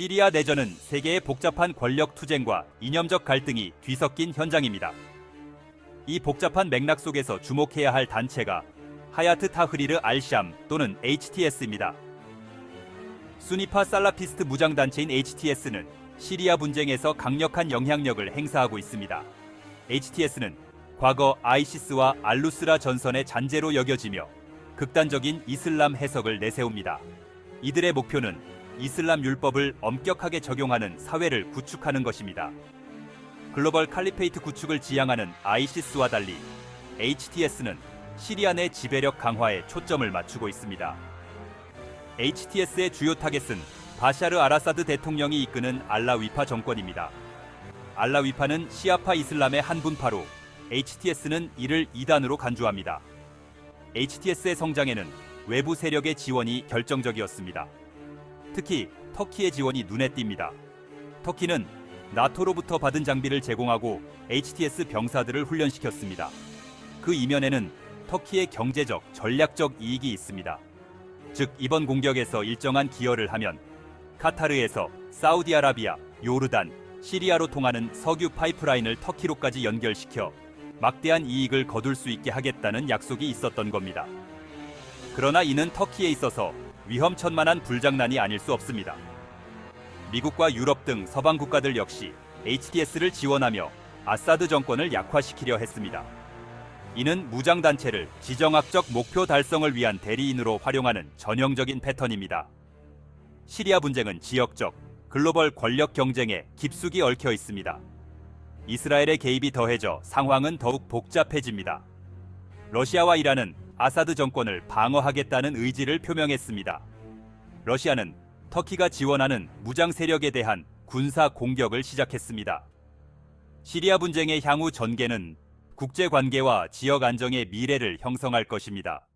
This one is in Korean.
시리아 내전은 세계의 복잡한 권력 투쟁과 이념적 갈등이 뒤섞인 현장입니다. 이 복잡한 맥락 속에서 주목해야 할 단체가 하야트 타흐리르 알샴 또는 HTS입니다. 수니파 살라피스트 무장단체인 HTS는 시리아 분쟁에서 강력한 영향력을 행사하고 있습니다. HTS는 과거 아이시스와 알루스라 전선의 잔재로 여겨지며 극단적인 이슬람 해석을 내세웁니다. 이들의 목표는 이슬람 율법을 엄격하게 적용하는 사회를 구축하는 것입니다. 글로벌 칼리페이트 구축을 지향하는 아이시스와 달리 HTS는 시리아 내 지배력 강화에 초점을 맞추고 있습니다. HTS의 주요 타겟은 바샤르 아라사드 대통령이 이끄는 알라위파 정권입니다. 알라위파는 시아파 이슬람의 한 분파로 HTS는 이를 이단으로 간주합니다. HTS의 성장에는 외부 세력의 지원이 결정적이었습니다. 특히 터키의 지원이 눈에 띕니다. 터키는 나토로부터 받은 장비를 제공하고 HTS 병사들을 훈련시켰습니다. 그 이면에는 터키의 경제적, 전략적 이익이 있습니다. 즉 이번 공격에서 일정한 기여를 하면 카타르에서 사우디아라비아, 요르단, 시리아로 통하는 석유 파이프라인을 터키로까지 연결시켜 막대한 이익을 거둘 수 있게 하겠다는 약속이 있었던 겁니다. 그러나 이는 터키에 있어서 위험천만한 불장난이 아닐 수 없습니다. 미국과 유럽 등 서방 국가들 역시 HTS를 지원하며 아사드 정권을 약화시키려 했습니다. 이는 무장단체를 지정학적 목표 달성을 위한 대리인으로 활용하는 전형적인 패턴입니다. 시리아 분쟁은 지역적, 글로벌 권력 경쟁에 깊숙이 얽혀 있습니다. 이스라엘의 개입이 더해져 상황은 더욱 복잡해집니다. 러시아와 이란은 아사드 정권을 방어하겠다는 의지를 표명했습니다. 러시아는 터키가 지원하는 무장 세력에 대한 군사 공격을 시작했습니다. 시리아 분쟁의 향후 전개는 국제 관계와 지역 안정의 미래를 형성할 것입니다.